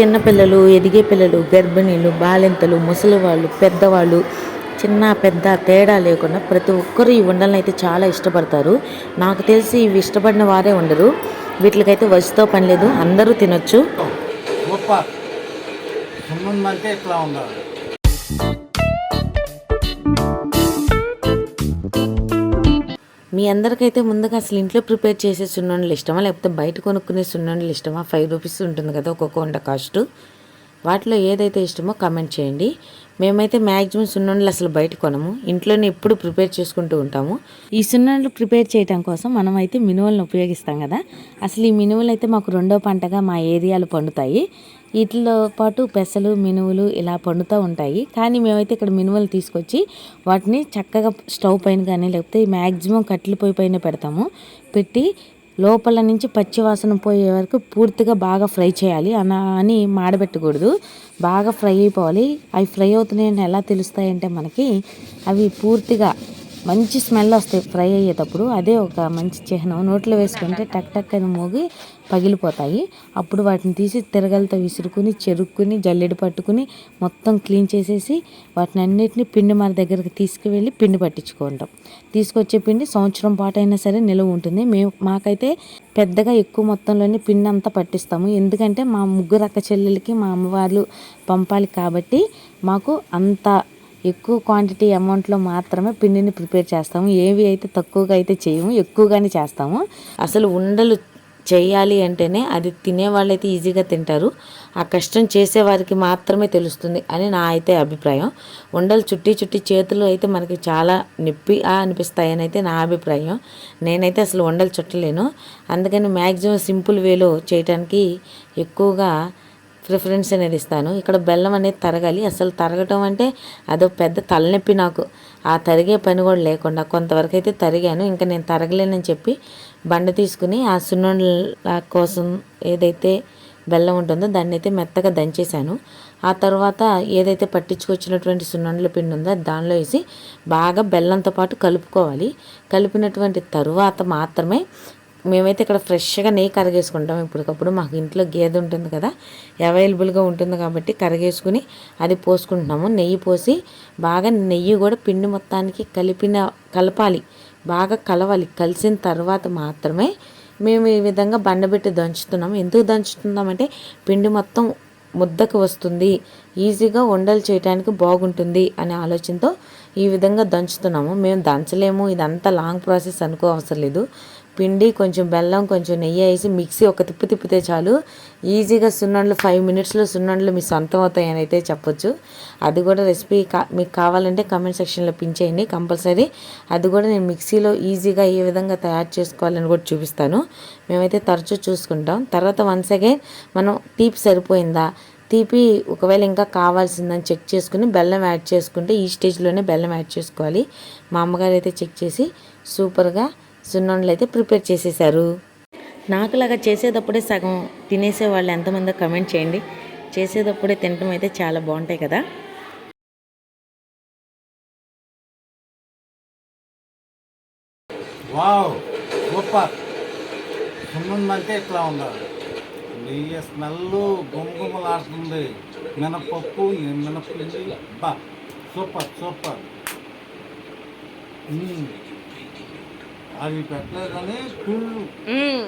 చిన్నపిల్లలు ఎదిగే పిల్లలు గర్భిణీలు బాలింతలు ముసలివాళ్ళు పెద్దవాళ్ళు చిన్న పెద్ద తేడా లేకుండా ప్రతి ఒక్కరు ఈ వండలను అయితే చాలా ఇష్టపడతారు. నాకు తెలిసి ఇవి ఇష్టపడిన వారే ఉండరు. వీటికైతే వసితో పని లేదు అందరూ తినొచ్చు. సూపర్ ఇట్లా ఉండాలి. మీ అందరికైతే ముందుగా అసలు ఇంట్లో ప్రిపేర్ చేసే సున్నుండలు ఇష్టమా? లేకపోతే బయట కొనుక్కునే సున్నుండలు ఇష్టమా? ఫైవ్ రూపీస్ ఉంటుంది కదా ఒక్కొక్క వంట కాస్ట్. వాటిలో ఏదైతే ఇష్టమో కామెంట్ చేయండి. మేమైతే మ్యాక్సిమం సున్నుండలు అసలు బయట కొనము. ఇంట్లోనే ఎప్పుడు ప్రిపేర్ చేసుకుంటూ ఉంటాము. ఈ సున్నుండలు ప్రిపేర్ చేయడం కోసం మనం అయితే మినువులను ఉపయోగిస్తాం కదా. అసలు ఈ మినువలు అయితే మాకు రెండో పంటగా మా ఏరియాలో పండుతాయి. వీటితో పాటు పెసలు మినువులు ఇలా పండుతూ ఉంటాయి. కానీ మేమైతే ఇక్కడ మినువులు తీసుకొచ్చి వాటిని చక్కగా స్టవ్ పైన కానీ లేకపోతే మ్యాక్సిమం కట్టెల పొయ్యి పైన పెడతాము. పెట్టి లోపల నుంచి పచ్చివాసన పోయే వరకు పూర్తిగా బాగా ఫ్రై చేయాలి. అన అని మాడబెట్టకూడదు. బాగా ఫ్రై అయిపోవాలి. అవి ఫ్రై అవుతున్నాయని ఎలా తెలుస్తాయంటే మనకి అవి పూర్తిగా మంచి స్మెల్ వస్తాయి ఫ్రై అయ్యేటప్పుడు. అదే ఒక మంచి చిహ్నం. నోట్లో వేసుకుంటే టక్ టక్ అని మోగి పగిలిపోతాయి. అప్పుడు వాటిని తీసి తిరగలతో విసురుకుని చెరుక్కుని జల్లెడ పట్టుకుని మొత్తం క్లీన్ చేసేసి వాటిని అన్నిటిని పిండి మన దగ్గరికి తీసుకువెళ్ళి పిండి పట్టించుకుంటాం. తీసుకొచ్చే పిండి సంవత్సరం పాటు అయినా సరే నిలువ ఉంటుంది. మేము మాకైతే పెద్దగా ఎక్కువ మొత్తంలోనే పిండి అంతా పట్టిస్తాము. ఎందుకంటే మా ముగ్గురు అక్క చెల్లెలకి మా అమ్మవార్లు పంపాలి కాబట్టి మాకు అంత ఎక్కువ క్వాంటిటీ అమౌంట్లో మాత్రమే పిండిని ప్రిపేర్ చేస్తాము. ఏవి అయితే తక్కువగా అయితే చేయము ఎక్కువగానే చేస్తాము. అసలు ఉండలు చేయాలి అంటేనే అది తినేవాళ్ళు అయితే ఈజీగా తింటారు. ఆ కష్టం చేసేవారికి మాత్రమే తెలుస్తుంది అని నా అయితే అభిప్రాయం. ఉండలు చుట్టి చుట్టి చేతులు అయితే మనకి చాలా నొప్పి అనిపిస్తాయని అయితే నా అభిప్రాయం. నేనైతే అసలు ఉండలు చుట్టలేను. అందుకని మ్యాక్సిమం సింపుల్ వేలో చేయడానికి ఎక్కువగా ప్రిఫరెన్స్ అనేది ఇస్తాను. ఇక్కడ బెల్లం అనేది తరగాలి. అసలు తరగటం అంటే అదో పెద్ద తలనొప్పి నాకు. ఆ తరిగే పని కూడా లేకుండా కొంతవరకు అయితే తరిగాను. ఇంకా నేను తరగలేనని చెప్పి బండ తీసుకుని ఆ సున్నుండల కోసం ఏదైతే బెల్లం ఉంటుందో దాన్ని అయితే మెత్తగా దంచేసాను ఆ తర్వాత ఏదైతే పట్టించుకొచ్చినటువంటి సున్నుండల పిండి ఉందో దానిలో వేసి బాగా బెల్లంతో పాటు కలుపుకోవాలి. కలిపినటువంటి తరువాత మాత్రమే మేమైతే ఇక్కడ ఫ్రెష్గా నెయ్యి కరిగేసుకుంటాం ఇప్పటికప్పుడు. మాకు ఇంట్లో గేదె ఉంటుంది కదా అవైలబుల్గా ఉంటుంది కాబట్టి కరిగేసుకుని అది పోసుకుంటున్నాము. నెయ్యి పోసి బాగా నెయ్యి కూడా పిండి మొత్తానికి కలిపిన కలపాలి. బాగా కలవాలి. కలిసిన తర్వాత మాత్రమే మేము ఈ విధంగా బండబెట్టి దంచుతున్నాము ఎందుకు దంచుతున్నామంటే పిండి మొత్తం ముద్దకు వస్తుంది. ఈజీగా వండలు చేయడానికి బాగుంటుంది అనే ఆలోచనతో ఈ విధంగా దంచుతున్నాము. మేము దంచలేము. ఇదంతా లాంగ్ ప్రాసెస్ అనుకో అవసరం లేదు. పిండి కొంచెం బెల్లం కొంచెం నెయ్యి వేసి మిక్సీ ఒక తిప్పు తిప్పితే చాలు. ఈజీగా సున్నుండలు ఫైవ్ మినిట్స్లో సున్నుండలు మీ సొంతం అవుతాయని అయితే చెప్పొచ్చు. అది కూడా రెసిపీ కా మీకు కావాలంటే కమెంట్ సెక్షన్లో పిన్ చేయండి కంపల్సరీ. అది కూడా నేను మిక్సీలో ఈజీగా ఏ విధంగా తయారు చేసుకోవాలని కూడా చూపిస్తాను. మేమైతే తరచూ చూసుకుంటాం. తర్వాత వన్స్ అగైన్ మనం తీపి సరిపోయిందా? తీపి ఒకవేళ ఇంకా కావాల్సిందని చెక్ చేసుకుని బెల్లం యాడ్ చేసుకుంటే ఈ స్టేజ్లోనే బెల్లం యాడ్ చేసుకోవాలి. మా అమ్మగారు అయితే చెక్ చేసి సూపర్గా సున్నుండలు అయితే ప్రిపేర్ చేసేసారు. నాకులాగా చేసేటప్పుడే సగం తినేసే వాళ్ళు ఎంతమందో కమెంట్ చేయండి. చేసేటప్పుడే తినడం అయితే చాలా బాగుంటాయి కదా. Wow super. సున్నుందంటే ఇట్లా ఉండాలి. నెయ్యి స్మెల్ గుమగుమలాడుతుంది. మినపప్పు మినపిండి బా సూపర్ సూపర్. అవి పెట్టలేదు కానీ ఫుల్ మ్మ్.